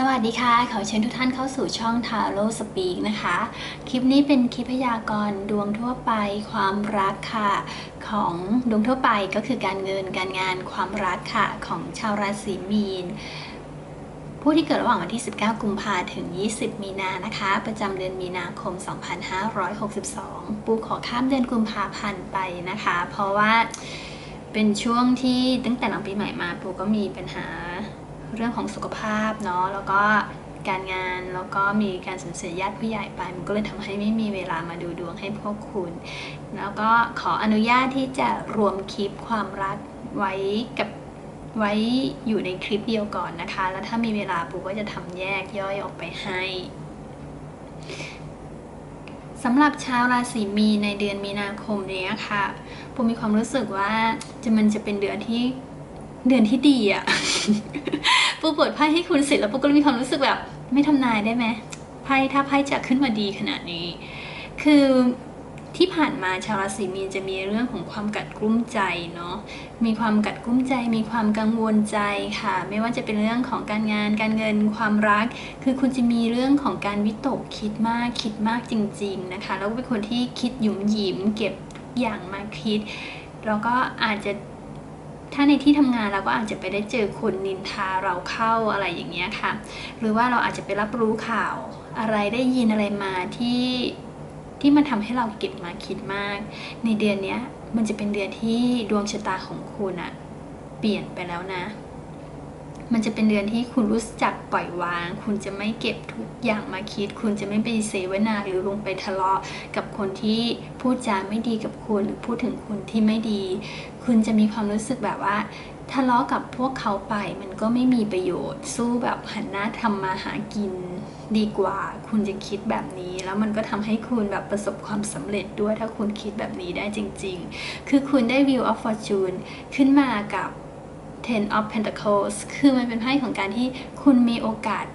สวัสดีค่ะ ขอเชิญทุกท่านเข้าสู่ช่อง Taro Speak นะคะ คลิปนี้เป็นคลิปพยากรณ์ดวงทั่วไปความรักค่ะ ของดวงทั่วไปก็คือการเงินการงานความรักค่ะ ของชาวราศีมีน ผู้ที่เกิดระหว่างวันที่ 19 กุมภาถึง 20 มีนานะคะ ประจำเดือนมีนาคม 2562 ปูขอข้ามเดือนกุมภาพันธ์ไปนะคะ เพราะว่าเป็นช่วงที่ตั้งแต่หลังปีใหม่มาปูก็มีปัญหา เรื่องของสุขภาพเนาะแล้วก็การงานแล้วก็มีการสูญเสียญาติผู้ใหญ่ไป มันก็เลยทำให้ไม่มีเวลามาดูดวงให้พวกคุณ แล้วก็ขออนุญาตที่จะรวมคลิปความรักไว้กับไว้อยู่ในคลิปเดียวก่อนนะคะ แล้วถ้ามีเวลาปูก็จะทำแยกย่อยออกไปให้สำหรับชาวราศีมีในเดือนมีนาคมนี้ค่ะปูมีความรู้สึกว่าจะมันจะเป็นเดือนที่ เดือนที่ดีอะปูเปิดไพ่ให้คุณเสร็จแล้วปูก็มีความรู้สึกแบบ ไม่ทำนายได้ไหมไพ่ถ้าไพ่จะขึ้นมาดีขนาดนี้ คือที่ผ่านมาชาวราศีมีนจะมีเรื่องของความกัดกลุ้มใจเนาะ มีความกัดกลุ้มใจ มีความกังวลใจค่ะ ไม่ว่าจะเป็นเรื่องของการงาน การเงิน ความรัก คือคุณจะมีเรื่องของการวิตกคิดมาก คิดมากจริง ๆนะคะ แล้วก็เป็นคนที่คิดหยุมหยิมเก็บอย่างมาคิด แล้วก็อาจจะ ถ้าในที่ทำงานเราก็อาจจะไปได้เจอคนนินทาเราเข้าอะไรอย่างเงี้ยค่ะ หรือว่าเราอาจจะไปรับรู้ข่าวอะไรได้ยินอะไรมาที่ที่มันทำให้เราเก็บมาคิดมาก ในเดือนเนี้ยมันจะเป็นเดือนที่ดวงชะตาของคุณอะเปลี่ยนไปแล้วนะ มันจะเป็นเดือนที่คุณรู้จักปล่อยวาง คุณจะไม่เก็บทุกอย่างมาคิด คุณจะไม่ไปเสวนาหรือลงไปทะเลาะกับคนที่พูดจาไม่ดีกับคุณ หรือพูดถึงคุณที่ไม่ดี คุณจะมีความรู้สึกแบบว่าทะเลาะกับพวกเขาไปมันก็ไม่มีประโยชน์ สู้แบบหันหน้าทำมาหากินดีกว่า คุณจะคิดแบบนี้ แล้วมันก็ทำให้คุณแบบประสบความสำเร็จด้วยถ้าคุณคิดแบบนี้ได้จริง ๆ คือคุณได้ View of Fortune ขึ้นมากับ Ten of Pentacles คือมันเป็นไพ่ของการที่คุณมีโอกาส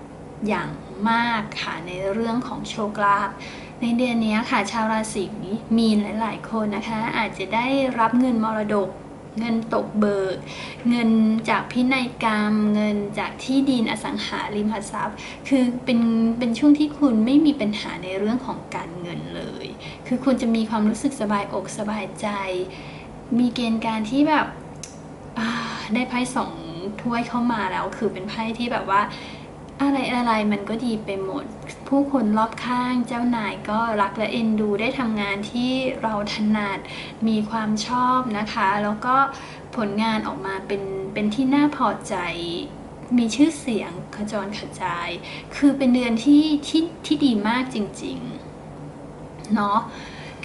อย่างมากค่ะในเรื่องของโชคลาภในเดือนนี้ค่ะชาวราศีมีนหลาย ๆ คนนะคะ อาจจะได้รับเงินมรดก เงินตกเบิก เงินจากพินัยกรรม เงินจากที่ดินอสังหาริมทรัพย์ คือเป็นเป็นช่วงที่คุณไม่มีปัญหาในเรื่องของการเงินเลย คือคุณจะมีความรู้สึกสบายอกสบายใจ มีเกณฑ์การที่แบบ ได้ไพ่สองถ้วยเข้ามาแล้ว คือเป็นไพ่ที่แบบว่า อะไรอะไรมันก็ดีไปหมด ผู้คนรอบข้างเจ้านายก็รักและเอ็นดูได้ทำงานที่เราถนัดมีความชอบนะคะ แล้วก็ผลงานออกมาเป็นเป็นที่น่าพอใจมีชื่อเสียงขจรขจาย คือเป็นเดือนที่ที่ที่ดีมากจริงๆ เนาะ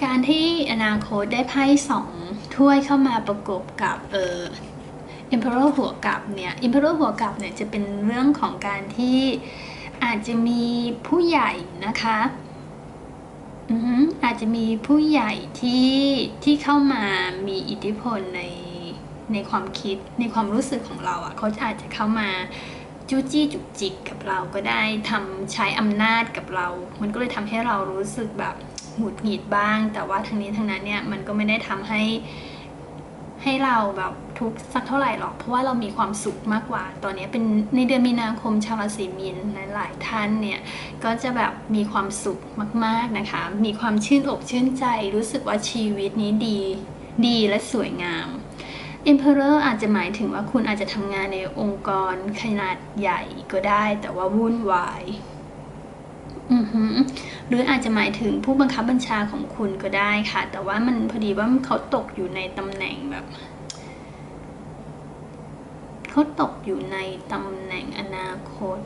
การที่อนาคตได้ไพ่สองถ้วยเข้ามาประกบกับเออ Emperor หัวกลับเนี่ย Emperor หัวกลับเนี่ยจะเป็นเรื่องของการที่อาจจะมีผู้ใหญ่นะคะอาจจะมีผู้ใหญ่ที่ที่เข้ามามีอิทธิพลในในความคิดในความรู้สึกของเราอะ่ะเขาอาจจะเข้ามาจู้จี้จุกจิกกับเราก็ได้ทำใช้อำนาจกับเรา มันก็เลยทำให้เรารู้สึกแบบหงุดหงิดบ้าง แต่ว่าทั้งนี้ทั้งนั้นเนี่ยมันก็ไม่ได้ทำให้ให้เราแบบ ทุกสักเท่าไหร่หรอก เพราะว่าเรามีความสุขมากกว่า ตอนนี้เป็นในเดือนมีนาคมชาวราศีมีนหลายๆท่านเนี่ยก็จะแบบมีความสุขมากๆนะคะ มีความชื่นอกชื่นใจ รู้สึกว่าชีวิตนี้ดีดีและสวยงาม Emperor อาจจะหมายถึงว่าคุณอาจจะทำงานในองค์กรขนาดใหญ่ก็ได้ แต่ว่าวุ่นวายหรืออาจจะหมายถึงผู้บังคับบัญชาของคุณก็ได้ค่ะ แต่ว่ามันพอดีว่าเขาตกอยู่ในตำแหน่งแบบ เขาตกอยู่ในตำแหน่งอนาคต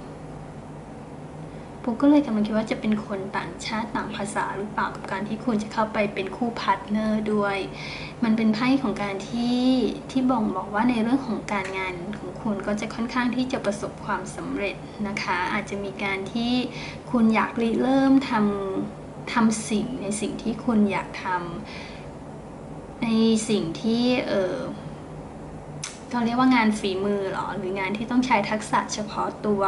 ปุ๊กก็เลยกำลังคิดว่าจะเป็นคนต่างชาติต่างภาษาหรือเปล่ากับการที่คุณจะเข้าไปเป็นคู่พาร์ทเนอร์ด้วย มันเป็นไพ่ของการที่ที่บ่งบอกว่าในเรื่องของการงานของคุณก็จะค่อนข้างที่จะประสบความสำเร็จนะคะ อาจจะมีการที่คุณอยากริเริ่มทำทำสิ่งในสิ่งที่คุณอยากทำในสิ่งที่เออ เขาเรียกว่างานฝีมือหรอ หรืองานที่ต้องใช้ทักษะเฉพาะตัว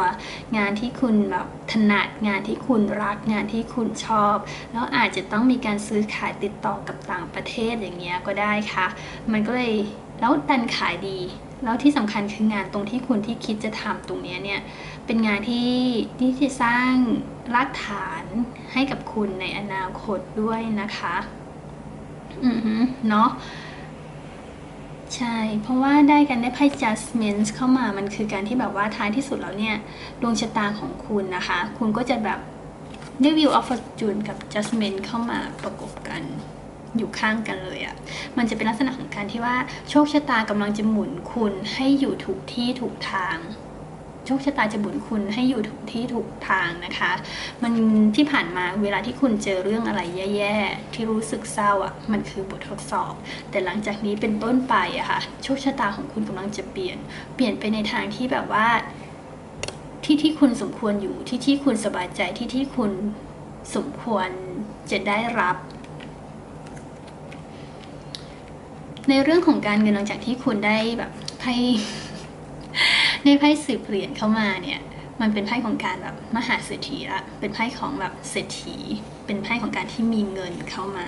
งานที่คุณแบบถนัดงานที่คุณรักงานที่คุณชอบ แล้วอาจจะต้องมีการซื้อขายติดต่อกับต่างประเทศอย่างเงี้ยก็ได้ค่ะ มันก็เลยแล้วดันขายดี แล้วที่สำคัญคืองานตรงที่คุณที่คิดจะทำตรงเนี้ยเนี่ยเป็นงานที่ที่จะสร้างรากฐานให้กับคุณในอนาคตด้วยนะคะ อือฮึเนาะ ใช่ เพราะว่าได้กันได้ไพ่ judgment เข้ามามันคือการที่แบบว่าท้ายที่สุดแล้วเนี่ยดวงชะตาของคุณนะคะ คุณก็จะแบบได้วิวออฟฟอร์จูนกับ judgment เข้ามาประกบกันอยู่ข้างกันเลยอะ่ะ มันจะเป็นลักษณะของการที่ว่าโชคชะตากำลังจะหมุนคุณให้อยู่ถูกที่ถูกทาง โชคชะตาจะหมุนคุณให้อยู่ถูกที่ถูกทางนะคะ มันที่ผ่านมาเวลาที่คุณเจอเรื่องอะไรแย่ๆ ที่รู้สึกเศร้าอะ่ะมันคือบททดสอบ แต่หลังจากนี้เป็นต้นไปอะค่ะโชคชะตาของคุณกำลังจะเปลี่ยน เปลี่ยนไปในทางที่แบบว่าที่ที่คุณสมควรอยู่ที่ที่คุณสบายใจที่ที่คุณสมควรจะได้รับ ในเรื่องของการเงินหลังจากที่คุณได้แบบไพ่ ได้ไพ่สิบเหรียญเข้ามาเนี่ยมันเป็นไพ่ของการแบบมหาเศรษฐีละเป็นไพ่ของแบบเศรษฐี เป็นไพ่ของการที่มีเงินเข้ามา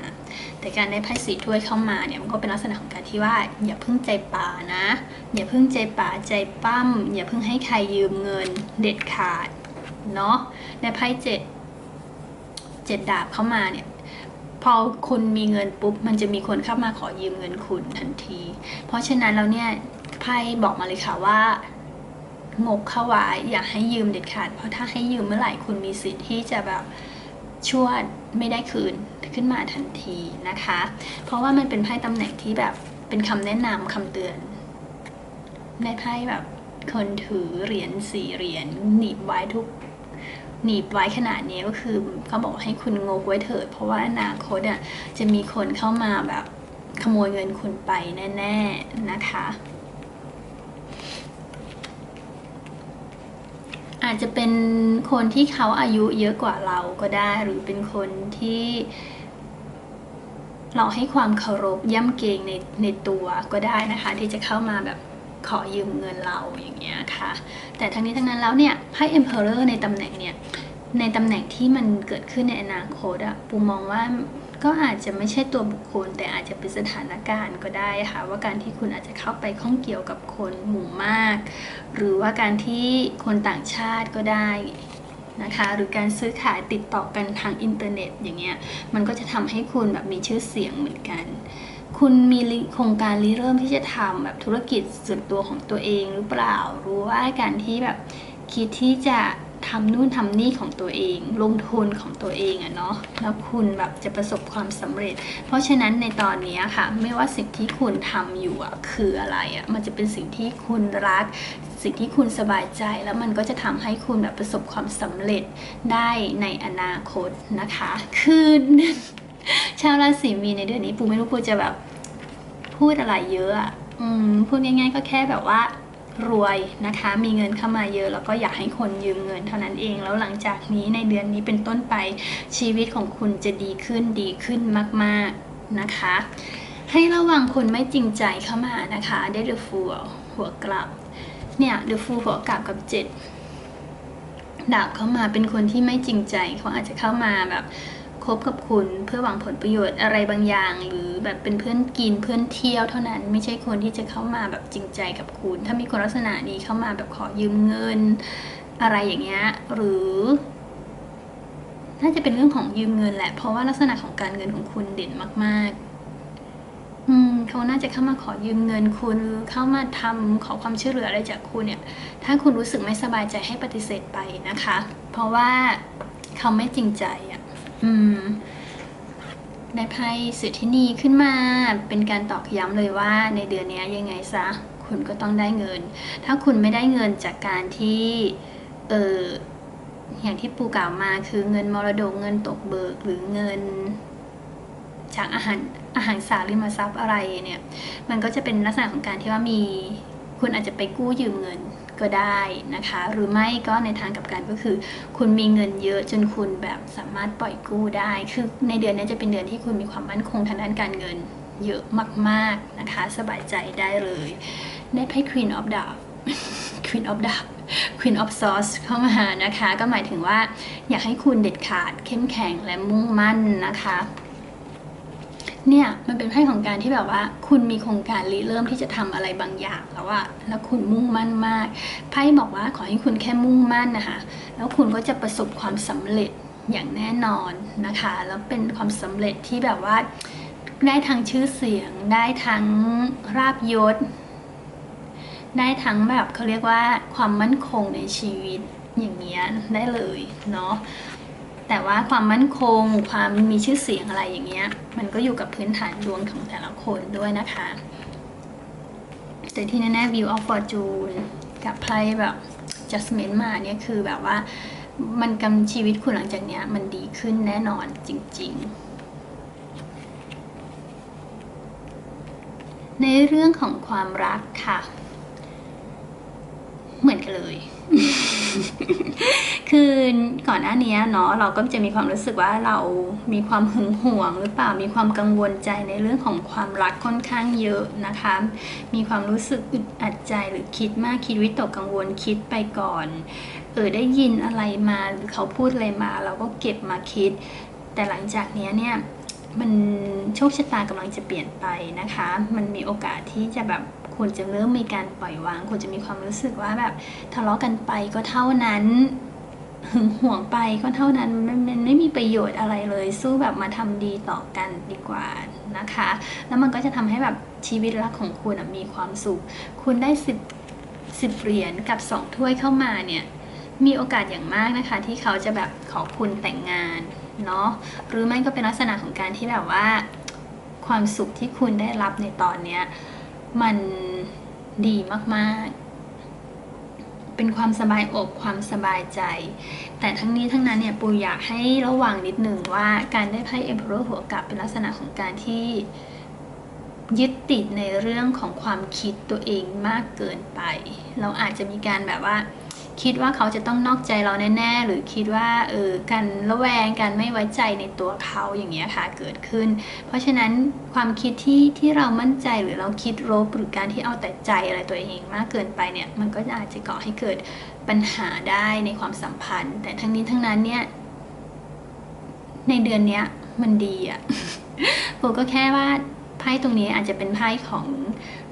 แต่การได้ไพ่สีถ้วยเข้ามาเนี่ยมันก็เป็นลักษณะของการที่ว่า อย่าเพิ่งใจป่านะ อย่าเพิ่งใจป่าใจปั้ม อย่าเพิ่งให้ใครยืมเงินเด็ดขาดเนาะได้ไพ่เจ็ดเจ็ดดาบเข้ามาเนี่ยพอคุณมีเงินปุ๊บมันจะมีคนเข้ามาขอยืมเงินคุณทันที เพราะฉะนั้นแล้วเนี่ยไพ่บอกมาเลยค่ะว่า งกเข้าไว้อย่าให้ยืมเด็ดขาด เพราะถ้าให้ยืมเมื่อไหร่คุณมีสิทธิ์ที่จะแบบชวดไม่ได้คืนขึ้นมาทันทีนะคะ เพราะว่ามันเป็นไพ่ตำแหน่งที่แบบเป็นคำแนะนำคำเตือน ในไพ่แบบคนถือเหรียญสี่เหรียญหนีบไว้ทุกหนีบไว้ขนาดนี้ก็คือเขาบอกให้คุณงกไว้เถิด เพราะว่าอนาคตอะจะมีคนเข้ามาแบบขโมยเงินคุณไปแน่ ๆ นะคะ อาจจะเป็นคนที่เขาอายุเยอะกว่าเราก็ได้ หรือเป็นคนที่เราให้ความเคารพย่ำเกรงในในตัวก็ได้นะคะ ที่จะเข้ามาแบบขอยืมเงินเราอย่างเงี้ยค่ะ แต่ทั้งนี้ทั้งนั้นแล้วเนี่ยไพ่ Emperor ในตำแหน่งเนี่ยในตำแหน่งที่มันเกิดขึ้นในอนาคตอะปูมองว่า ก็อาจจะไม่ใช่ตัวบุคคล แต่อาจจะเป็นสถานการณ์ก็ได้ค่ะ ว่าการที่คุณอาจจะเข้าไปข้องเกี่ยวกับคนหมู่มาก หรือว่าการที่คนต่างชาติก็ได้นะคะหรือการซื้อขายติดต่อกันทางอินเทอร์เน็ตอย่างเงี้ยมันก็จะทำให้คุณแบบมีชื่อเสียงเหมือนกัน คุณมีโครงการริเริ่มที่จะทำแบบธุรกิจส่วนตัวของตัวเองหรือเปล่า รู้ว่าการที่แบบคิดที่จะ ทำนู่นทำนี่ของตัวเอง ลงทุนของตัวเองอะเนาะแล้วคุณแบบจะประสบความสำเร็จ เพราะฉะนั้นในตอนนี้ค่ะ ไม่ว่าสิ่งที่คุณทำอยู่อะคืออะไรอะมันจะเป็นสิ่งที่คุณรัก สิ่งที่คุณสบายใจแล้วมันก็จะทำให้คุณแบบประสบความสำเร็จได้ในอนาคตนะคะ คือชาวราศีมีนในเดือนนี้ปูไม่รู้ปูจะแบบพูดอะไรเยอะอะอืมพูดง่าย ๆ ก็แค่แบบว่า รวยนะคะ มีเงินเข้ามาเยอะแล้วก็อยากให้คนยืมเงินเท่านั้นเอง แล้วหลังจากนี้ในเดือนนี้เป็นต้นไปชีวิตของคุณจะดีขึ้นดีขึ้นมากๆนะคะ ให้ระวังคนไม่จริงใจเข้ามานะคะได้เดอฟูหัวกลับเนี่ยเดอฟูหัวกลับกับเจ็ดดาบเข้ามาเป็นคนที่ไม่จริงใจเขาอาจจะเข้ามาแบบ บกับคุณเพื่อหวังผลประโยชน์อะไรบางอย่าง หรือแบบเป็นเพื่อนกินเพื่อนเที่ยวเท่านั้น ไม่ใช่คนที่จะเข้ามาแบบจริงใจกับคุณ ถ้ามีคนลักษณะนี้เข้ามาแบบขอยืมเงิน อะไรอย่างเงี้ยหรือ น่าจะเป็นเรื่องของยืมเงินแหละ เพราะว่าลักษณะของการเงินของคุณเด่นมากๆอืมเขาน่าจะเข้ามาขอยืมเงินคุณหรือเข้ามาทำขอความช่วยเหลืออะไรจากคุณเนี่ย ถ้าคุณรู้สึกไม่สบายใจให้ปฏิเสธไปนะคะ เพราะว่าเขาไม่จริงใจอะ อืม ได้ไพ่สุดที่นีขึ้นมา เป็นการตอกย้ำเลยว่าในเดือนนี้ยังไงซะ คุณก็ต้องได้เงิน ถ้าคุณไม่ได้เงินจากการที่เอออย่างที่ปูกล่าวมาคือเงินมรดกเงินตกเบิกหรือเงิน จากอาหารอาหารสาริมทรัพย์อะไรเนี่ย มันก็จะเป็นลักษณะของการที่ว่ามี คุณอาจจะไปกู้ยืมเงิน ก็ได้นะคะ หรือไม่ก็ในทางกับกันก็คือ คุณมีเงินเยอะจนคุณแบบสามารถปล่อยกู้ได้ คือในเดือนนี้จะเป็นเดือนที่คุณมีความมั่นคงทางด้านการเงินเยอะมาก ๆนะคะ สบายใจได้เลยได้ไพ่ Queen of Dab Queen of Dab Queen of Swords เข้ามานะคะ ก็หมายถึงว่าอยากให้คุณเด็ดขาดเข้มแข็งและมุ่งมั่นนะคะ เนี่ยมันเป็นไพ่ของการที่แบบว่า คุณมีโครงการริเริ่มที่จะทำอะไรบางอย่างแล้วอะแล้วคุณมุ่งมั่นมากไพ่บอกว่าขอให้คุณแค่มุ่งมั่นนะคะแล้วคุณก็จะประสบความสำเร็จอย่างแน่นอนนะคะ แล้วเป็นความสำเร็จที่แบบว่าได้ทั้งชื่อเสียง ได้ทั้งราบยศ ได้ทั้งแบบเขาเรียกว่าความมั่นคงในชีวิตอย่างเงี้ยได้เลยเนาะ แต่ว่าความมั่นคง ความมีชื่อเสียงอะไรอย่างเงี้ย มันก็อยู่กับพื้นฐานดวงของแต่ละคนด้วยนะคะ แต่ที่แน่ๆ View of Fortune กับไพ่แบบ Judgment มาเนี่ยคือแบบว่ามันกำชีวิตคุณหลังจากเนี้ย มันดีขึ้นแน่นอนจริง ๆในเรื่องของความรักค่ะ เหมือนกันเลย คือก่อนหน้านี้เนาะเราก็จะมีความรู้สึกว่าเรามีความหึงหวงหรือเปล่ามีความกังวลใจในเรื่องของความรักค่อนข้างเยอะนะคะ มีความรู้สึกอึดอัดใจหรือคิดมากคิดวิตกกังวลคิดไปก่อนเออได้ยินอะไรมาหรือเขาพูดอะไรมา เราก็เก็บมาคิด แต่หลังจากนี้เนี่ยมันโชคชะตากำลังจะเปลี่ยนไปนะคะ มันมีโอกาสที่จะแบบ ควรจะเริ่มมีการปล่อยวาง ควรจะมีความรู้สึกว่าแบบทะเลาะกันไปก็เท่านั้นหึงหวงไปก็เท่านั้นมันมันไม่มีประโยชน์อะไรเลย สู้แบบมาทำดีต่อกันดีกว่านะคะ แล้วมันก็จะทำให้แบบชีวิตรักของคุณมีความสุข คุณได้สิบสิบเหรียญกับสองถ้วยเข้ามาเนี่ยมีโอกาสอย่างมากนะคะ ที่เขาจะแบบขอคุณแต่งงานเนาะหรือไม่ก็เป็นลักษณะของการที่แบบว่า ความสุขที่คุณได้รับในตอนเนี้ย มันดีมากๆ เป็นความสบายอกความสบายใจ แต่ทั้งนี้ทั้งนั้นเนี่ยปูอยากให้ระวังนิดหนึ่งว่าการได้ไพ่เอ็มเพอร์หัวกลับเป็นลักษณะของการที่ยึดติดในเรื่องของความคิดตัวเองมากเกินไป เราอาจจะมีการแบบว่า คิดว่าเขาจะต้องนอกใจเราแน่ๆ หรือคิดว่าเออการระแวงการไม่ไว้ใจในตัวเขาอย่างเงี้ยค่ะเกิดขึ้น เพราะฉะนั้นความคิดที่ที่เรามั่นใจหรือเราคิดรบหรือการที่เอาแต่ใจอะไรตัวเองมากเกินไปเนี่ยมันก็อาจจะก่อให้เกิดปัญหาได้ในความสัมพันธ์ แต่ทั้งนี้ทั้งนั้นเนี่ยในเดือนเนี้ยมันดีอะโบก็แค่ว่าไพ่ตรงนี้อาจจะเป็นไพ่ของ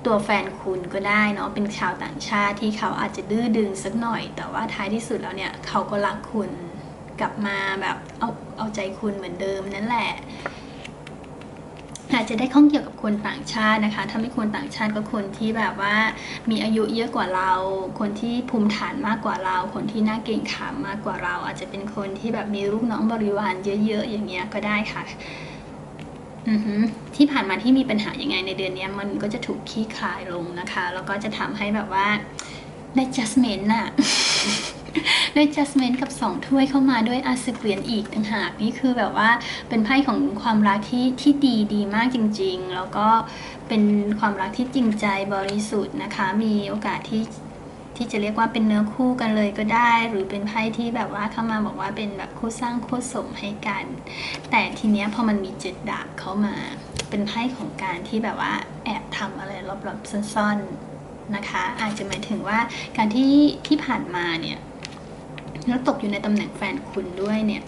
ตัวแฟนคุณก็ได้เนาะเป็นชาวต่างชาติที่เขาอาจจะดื้อดึงสักหน่อย แต่ว่าท้ายที่สุดแล้วเนี่ยเขาก็รักคุณกลับมาแบบเอาเอาใจคุณเหมือนเดิมนั่นแหละอาจจะได้ข้องเกี่ยวกับคนต่างชาตินะคะ ถ้าไม่คนต่างชาติก็คนที่แบบว่ามีอายุเยอะกว่าเรา คนที่ภูมิฐานมากกว่าเรา คนที่น่าเกรงขามมากกว่าเรา อาจจะเป็นคนที่แบบมีลูกน้องบริวารเยอะๆอย่างเงี้ยก็ได้ค่ะ ที่ผ่านมาที่มีปัญหายังไงในเดือนนี้มันก็จะถูกคลี่คลายลงนะคะ แล้วก็จะทำให้แบบว่าได้ adjustment น่ะได้ adjustment กับสองถ้วยเข้ามาด้วยอาสิเหรียญอีกต่างหากนี่คือแบบว่าเป็นไพ่ของความรักที่ที่ดีดีมากจริง ๆ แล้วก็เป็นความรักที่จริงใจบริสุทธิ์นะคะ มีโอกาสที่ ที่จะเรียกว่าเป็นเนื้อคู่กันเลยก็ได้ หรือเป็นไพ่ที่แบบว่าเข้ามาบอกว่าเป็นแบบคู่สร้างคู่สมให้กัน แต่ทีเนี้ยพอมันมีเจ็ดดาบเข้ามา เป็นไพ่ของการที่แบบว่าแอบทำอะไรลับๆซ่อนๆนะคะ อาจจะหมายถึงว่าการที่ที่ผ่านมาเนี่ยแล้วตกอยู่ในตำแหน่งแฟนคุณด้วยเนี่ย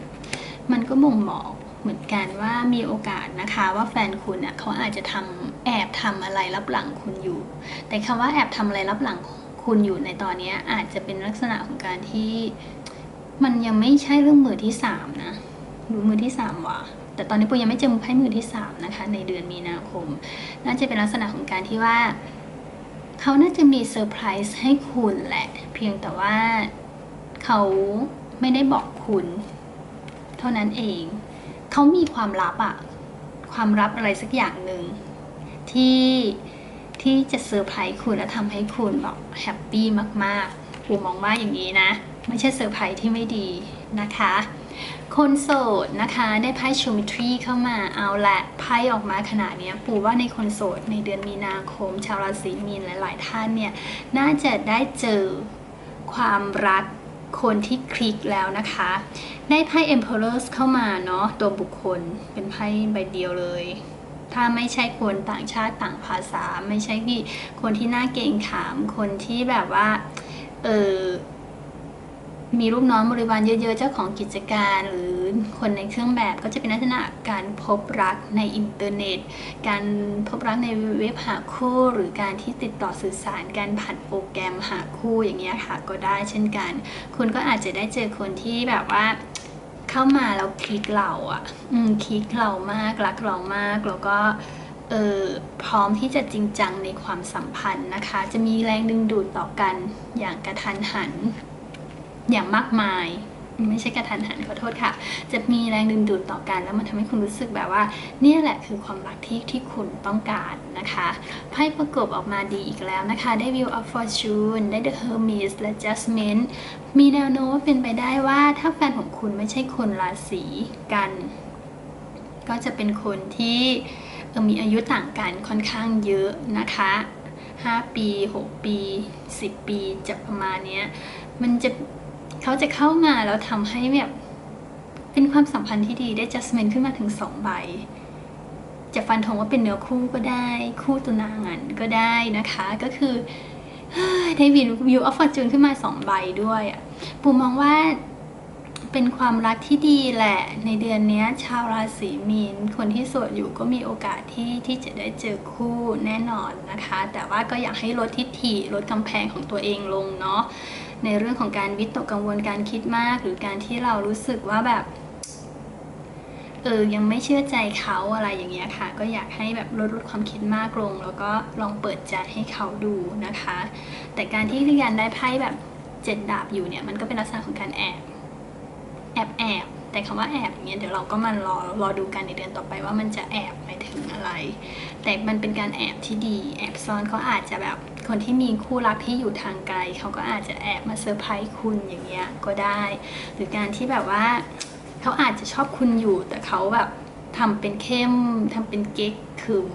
มันก็บ่งบอกเหมือนกันว่ามีโอกาสนะคะว่าแฟนคุณอะเขาอาจจะทำแอบทำอะไรลับหลังคุณอยู่ แต่คำว่าแอบทำอะไรลับหลัง คุณอยู่ในตอนนี้อาจจะเป็นลักษณะของการที่มันยังไม่ใช่เรื่องมือที่สามนะหรือมือที่สามว่ะแต่ตอนนี้ปุยยังไม่เจอไพ่มือที่สามนะคะ ในเดือนมีนาคม น่าจะเป็นลักษณะของการที่ว่า เขาน่าจะมีเซอร์ไพรส์ให้คุณแหละ เพียงแต่ว่าเขาไม่ได้บอกคุณ เท่านั้นเอง เขามีความลับอะความลับอะไรสักอย่างหนึ่งที่ ที่จะเซอร์ไพรส์คุณและทำให้คุณแบบแฮปปี้มากๆปูมองว่าอย่างนี้นะ ไม่ใช่เซอร์ไพรส์ที่ไม่ดีนะคะ คนโสดนะคะได้ไพ่ชูมิทรีเข้ามาเอาละไพ่ออกมาขนาดนี้ปูว่าในคนโสดในเดือนมีนาคม ชาวราศีมีนหลาย ๆ ท่านเนี่ย น่าจะได้เจอความรักคนที่คลิกแล้วนะคะ ได้ไพ่ Emperors เข้ามาเนาะตัวบุคคลเป็นไพ่ใบเดียวเลย ถ้าไม่ใช่คนต่างชาติต่างภาษา ไม่ใช่ที่คนที่น่าเกรงขาม คนที่แบบว่า เออมีลูกน้องบริวารเยอะๆ เจ้าของกิจการ หรือคนในเครื่องแบบก็จะเป็นลักษณะการพบรักในอินเทอร์เน็ต การพบรักในเว็บหาคู่ หรือการที่ติดต่อสื่อสารการผ่านโปรแกรมหาคู่อย่างเงี้ยค่ะก็ได้เช่นกัน คุณก็อาจจะได้เจอคนที่แบบว่า เข้ามาแล้วคลิกเราอะอืมคลิกเรามากรักเรามากแล้วก็เออพร้อมที่จะจริงจังในความสัมพันธ์นะคะ จะมีแรงดึงดูดต่อกันอย่างกระทันหันอย่างมากมาย ไม่ใช่กระทันหันขอโทษค่ะ จะมีแรงดึงดูดต่อกัน แล้วมันทำให้คุณรู้สึกแบบว่า เนี่ยแหละคือความรักที่ที่คุณต้องการนะคะไพ่ประกบออกมาดีอีกแล้วนะคะ ได้ Wheel of Fortune ได้ The Hermes และ Judgment มีแนวโน้มว่าเป็นไปได้ว่าถ้าแฟนของคุณไม่ใช่คนราศีกัน ก็จะเป็นคนที่มีอายุต่างกันค่อนข้างเยอะนะคะ 5 ปี 6 ปี 10 ปีจะประมาณนี้มันจะ เขาจะเข้ามาแล้วทำให้แบบเป็นความสัมพันธ์ที่ดีได้ adjustment ขึ้นมาถึง2ใบ จะฟันธงว่าเป็นเนื้อคู่ก็ได้ คู่ตัวนางอันก็ได้นะคะ ก็คือเฮ้ยได้วิววิวออฟฟอร์จูนขึ้นมา2ใบด้วยอะปูมองว่าเป็นความรักที่ดีแหละ ในเดือนนี้ชาวราศีมีน คนที่โสดอยู่ก็มีโอกาสที่ที่จะได้เจอคู่แน่นอนนะคะ แต่ว่าก็อยากให้ลดทิฐิลดกำแพงของตัวเองลงเนาะ ในเรื่องของการวิตกกังวลการคิดมาก หรือการที่เรารู้สึกว่าแบบเออยังไม่เชื่อใจเขาอะไรอย่างเงี้ยค่ะ ก็อยากให้แบบลดลดความคิดมากลง แล้วก็ลองเปิดใจให้เขาดูนะคะ แต่การที่เรียนได้ไพ่แบบเจ็ดดาบอยู่เนี่ยมันก็เป็นลักษณะของการแอบแอบแอบแต่คำว่าแอบอย่างเงี้ยเดี๋ยวเราก็มารอรอดูกันในเดือนต่อไปว่ามันจะแอบหมายถึงอะไร แต่มันเป็นการแอบที่ดี แอบซ่อนเขาอาจจะแบบ คนที่มีคู่รักที่อยู่ทางไกลเขาก็อาจจะแอบมาเซอร์ไพรส์คุณอย่างเงี้ยก็ได้ หรือการที่แบบว่าเขาอาจจะชอบคุณอยู่แต่เขาแบบทำเป็นเข้มทำเป็นเก๊กขึม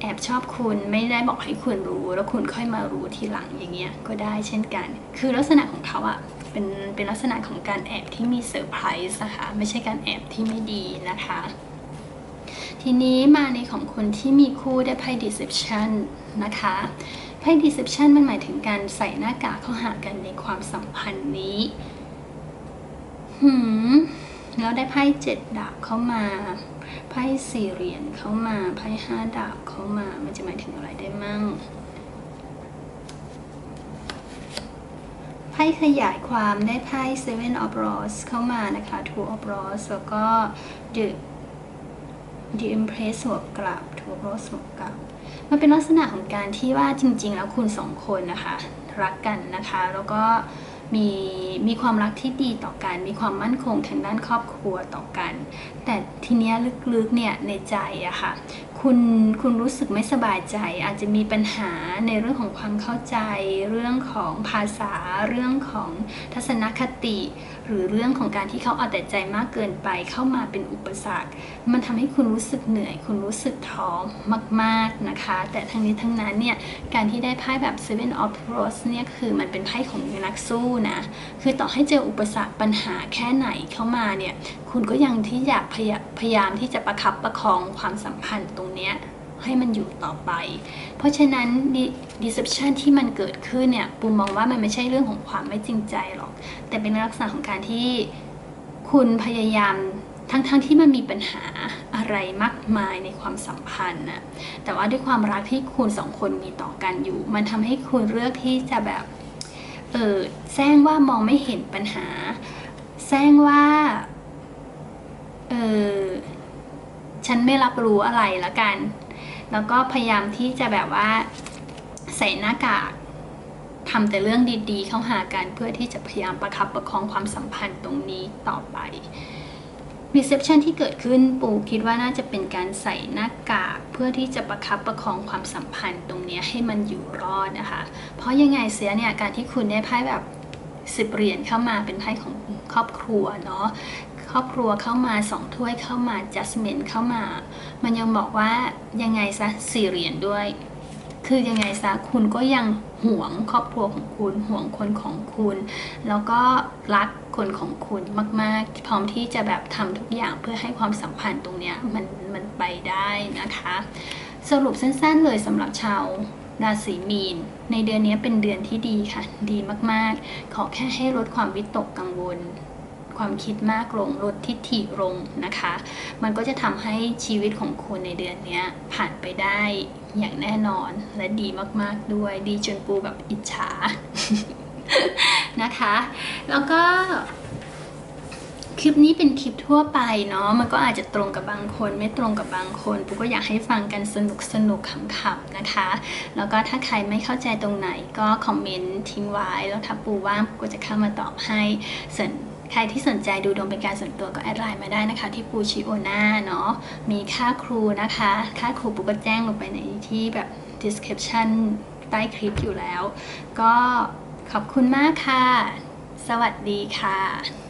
แอบชอบคุณไม่ได้บอกให้คุณรู้ แล้วคุณค่อยมารู้ทีหลังอย่างเงี้ยก็ได้เช่นกัน คือลักษณะของเขาอะเป็นเป็นลักษณะของการแอบที่มีเซอร์ไพรส์นะคะ ไม่ใช่การแอบที่ไม่ดีนะคะ ทีนี้มาในของคนที่มีคู่ได้ไพ่ deception นะคะไพ่ deception มันหมายถึงการใส่หน้ากากเข้าหากันในความสัมพันธ์นี้หืมแล้วได้ไพ่เจ็ดดาบเข้ามา ไพ่สี่เหรียญเข้ามา ไพ่ห้าดาบเข้ามา มันจะหมายถึงอะไรได้มั่ง ไพ่ขยายความได้ไพ่ Seven of Rods เข้ามานะคะ Two of Rods แล้วก็ The The Empress สวบกลับ Two of Rods สวบกลับ มันเป็นลักษณะของการที่ว่าจริง ๆ แล้วคุณสองคนนะคะ รักกันนะคะ แล้วก็มีมีความรักที่ดีต่อกัน มีความมั่นคงทางด้านครอบครัวต่อกัน แต่ทีเนี้ยลึกๆเนี่ยในใจอะค่ะ คุณคุณรู้สึกไม่สบายใจ อาจจะมีปัญหาในเรื่องของความเข้าใจ เรื่องของภาษา เรื่องของทัศนคติ หรือเรื่องของการที่เขาเอาแต่ใจมากเกินไปเข้ามาเป็นอุปสรรค มันทำให้คุณรู้สึกเหนื่อย คุณรู้สึกท้อมาก ๆนะคะ แต่ทั้งนี้ทั้งนั้นเนี่ยการที่ได้ไพ่แบบ Seven of Roses เนี่ยคือมันเป็นไพ่ของนักสู้นะคือต่อให้เจออุปสรรคปัญหาแค่ไหนเข้ามาเนี่ยคุณก็ยังที่อยากพยพยายามที่จะประคับประคองความสัมพันธ์ตรงเนี้ยให้มันอยู่ต่อไป เพราะฉะนั้น di- deception ที่มันเกิดขึ้นเนี่ยปูมองว่ามันไม่ใช่เรื่องของความไม่จริงใจหรอก แต่เป็นลักษณะของการที่คุณพยายามทั้งๆทที่มันมีปัญหาอะไรมากมายในความสัมพันธ์น่ะแต่ว่าด้วยความรักที่คุณสองคนมีต่อกันอยู่ มันทำให้คุณเลือกที่จะแบบ เออแซงว่ามองไม่เห็นปัญหา แซงว่า เออ ฉันไม่รับรู้อะไรละกัน แล้วก็พยายามที่จะแบบว่าใส่หน้ากากทำแต่เรื่องดีๆ เข้าหากันเพื่อที่จะพยายามประคับประคองความสัมพันธ์ตรงนี้ต่อไป reception ที่เกิดขึ้นปูคิดว่าน่าจะเป็นการใส่หน้ากากเพื่อที่จะประคับประคองความสัมพันธ์ตรงนี้ให้มันอยู่รอดนะคะ เพราะยังไงเสียเนี่ยการที่คุณได้ไพ่แบบสิบเหรียญเข้ามาเป็นไพ่ของครอบครัวเนาะ ครอบครัวเข้ามาสองถ้วยเข้ามา adjustment เข้ามา มันยังบอกว่ายังไงซะสี่เหรียญด้วย คือยังไงซะคุณก็ยังห่วงครอบครัวของคุณห่วงคนของคุณ แล้วก็รักคนของคุณมาก ๆ พร้อมที่จะแบบทำทุกอย่างเพื่อให้ความสัมพันธ์ตรงเนี้ยมันมันไปได้นะคะ สรุปสั้นๆเลยสำหรับชาวราศีมีน ในเดือนนี้เป็นเดือนที่ดีค่ะ ดีมากๆ ขอแค่ให้ลดความวิตกกังวล ความคิดมากลงลดทิฐิลงนะคะ มันก็จะทำให้ชีวิตของคุณในเดือนนี้ผ่านไปได้อย่างแน่นอนและดีมากๆด้วย ดีจนปูแบบอิจฉานะคะ แล้วก็คลิปนี้เป็นคลิปทั่วไปเนาะ มันก็อาจจะตรงกับบางคน ไม่ตรงกับบางคนปูก็อยากให้ฟังกันสนุกสนุกขำๆนะคะ แล้วก็ถ้าใครไม่เข้าใจตรงไหนก็คอมเมนต์ทิ้งไว้ แล้วถ้าปูว่างปูก็จะเข้ามาตอบให้ส่วน ใครที่สนใจดูดวงเป็นการส่วนตัวก็แอดไลน์มาได้นะคะ ที่ปูชิโอนาเนาะมีค่าครูนะคะ ค่าครูปูก็แจ้งลงไปในที่แบบ description ใต้คลิปอยู่แล้ว ก็ขอบคุณมากค่ะ สวัสดีค่ะ